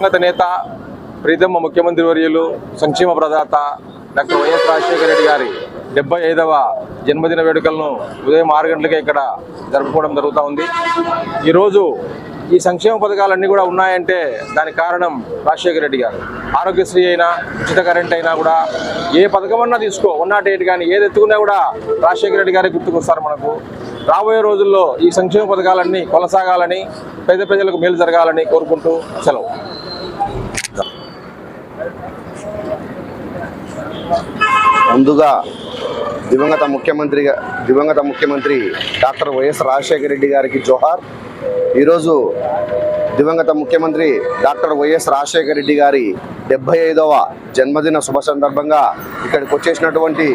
దివంగత నేత ప్రీతమ్మ ముఖ్యమంత్రి వర్యులు సంక్షేమ ప్రదాత డాక్టర్ వైఎస్ రాజశేఖర రెడ్డి గారి డెబ్బై ఐదవ జన్మదిన వేడుకలను ఉదయం ఆరు గంటలకే ఇక్కడ జరుపుకోవడం జరుగుతూ ఉంది. ఈరోజు ఈ సంక్షేమ పథకాలన్నీ కూడా ఉన్నాయంటే దానికి కారణం రాజశేఖర రెడ్డి గారు. ఆరోగ్యశ్రీ అయినా ఉచిత కరెంట్ అయినా కూడా ఏ పథకమన్నా తీసుకో వన్ నాట్ ఎయిట్ కానీ ఏది ఎత్తుకున్నా కూడా రాజశేఖర రెడ్డి గారే గుర్తుకొస్తారు మనకు. రాబోయే రోజుల్లో ఈ సంక్షేమ పథకాలన్నీ కొనసాగాలని పేద ప్రజలకు మేలు జరగాలని కోరుకుంటూ సెలవు. ముందుగా దివంగత ముఖ్యమంత్రిగా దివంగత ముఖ్యమంత్రి డాక్టర్ వైఎస్ రాజశేఖర రెడ్డి గారికి జోహార్. ఈరోజు దివంగత ముఖ్యమంత్రి డాక్టర్ వైఎస్ రాజశేఖర రెడ్డి గారి డెబ్బై ఐదవ జన్మదిన శుభ సందర్భంగా ఇక్కడికి వచ్చేసినటువంటి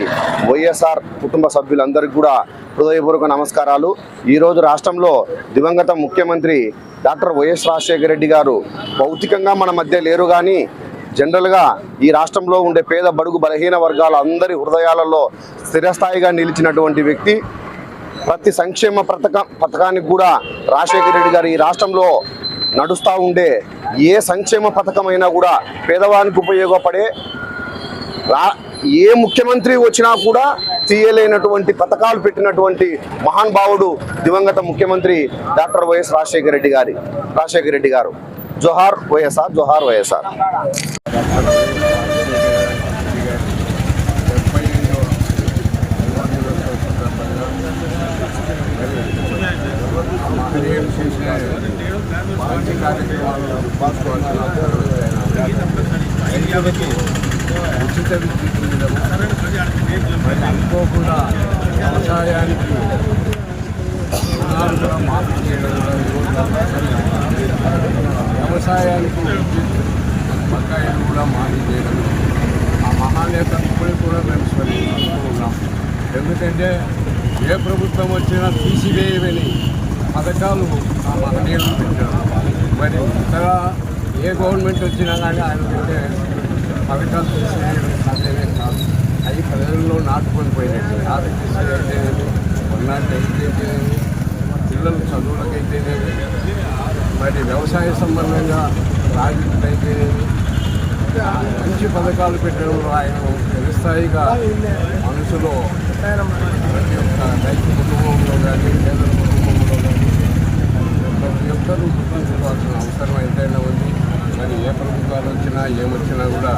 వైఎస్ఆర్ కుటుంబ సభ్యులందరికీ కూడా హృదయపూర్వక నమస్కారాలు. ఈరోజు రాష్ట్రంలో దివంగత ముఖ్యమంత్రి డాక్టర్ వైఎస్ రాజశేఖర రెడ్డి గారు భౌతికంగా మన మధ్య లేరు కానీ జనరల్గా ఈ రాష్ట్రంలో ఉండే పేద బడుగు బలహీన వర్గాల అందరి హృదయాలలో స్థిరస్థాయిగా నిలిచినటువంటి వ్యక్తి ప్రతి సంక్షేమ పథక పథకానికి కూడా రాజశేఖర రెడ్డి గారు ఈ రాష్ట్రంలో నడుస్తూ ఉండే ఏ సంక్షేమ పథకమైనా కూడా పేదవానికి ఉపయోగపడే రా ఏ ముఖ్యమంత్రి వచ్చినా కూడా తీయలేనటువంటి పథకాలు పెట్టినటువంటి మహానుభావుడు దివంగత ముఖ్యమంత్రి డాక్టర్ వైఎస్ రాజశేఖర రెడ్డి గారి రాజశేఖర రెడ్డి గారు. జోహార్ వైఎస్ఆర్ జోహార్ వైఎస్ఆర్ మహనీయులు చేసిన మంచి కార్యక్రమాలు పాల్గొనాల్సిన రైతులకు ఉచిత విద్యుత్ ఇవ్వడం మరి అనుకోకుండా వ్యవసాయానికి రుణాలు కూడా మాఫీ చేయడం కూడా ఈరోజు వ్యవసాయానికి బకాయిలు కూడా మాఫీ చేయడం. ఆ మహానేత ఇప్పుడు కూడా మేము స్మరించుకుంటూ ఉన్నాం ఎందుకంటే ఏ ప్రభుత్వం వచ్చినా తీసివేయమని పథకాలు ఆ మహనీయులు పెట్టారు. మరి ఇతర ఏ గవర్నమెంట్ వచ్చినా కానీ ఆయన పెట్టే పథకాలు తీసివేయడం సాధ్యమే కాదు. అవి ప్రజల్లో నాటుకొని పోయినట్టు. ఆరోగ్యశ్రీ అయితేనేమి కొన్నాటి అయితేనేమి పిల్లల చదువులకైతేనేమి మరి వ్యవసాయ సంబంధంగా ప్రాజెక్టులు మంచి పథకాలు పెట్టడంలో ఆయన చిరస్థాయిగా మనసులో. ప్రతి ఒక్క రైతు కుటుంబంలో కానీ పేదల కుటుంబంలో కానీ ప్రతి ఒక్కరూ గుర్తుంచుకోవాల్సిన అవసరం ఎంతైనా ఉంది. మరి ఏ ప్రభుత్వాలు వచ్చినా ఏమొచ్చినా కూడా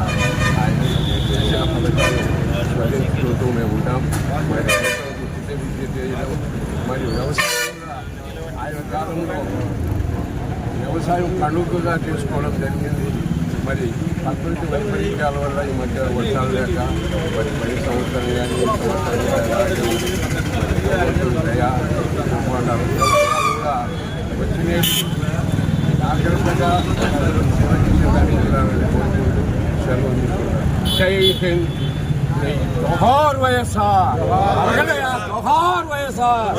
ఆయన చేసిన పథకాలు స్మరించుకుంటూ మేము ఉంటాం. మరి రైతులకు విద్య చేయడం మరియు వ్యవసాయం ఆయన కాలంలో వ్యవసాయం కణుకుగా చేసుకోవడం జరిగింది. మరి ప్రకృతి వైపరీత్యాల వల్ల ఈ మధ్య వర్షాలు లేక మరి పది సంవత్సరం కానీ తుఫానాలు కూడా జాగ్రత్తగా సెలవు జై హింద్. జోహార్ వైఎస్ఆర్. జోహార్ వైఎస్ఆర్.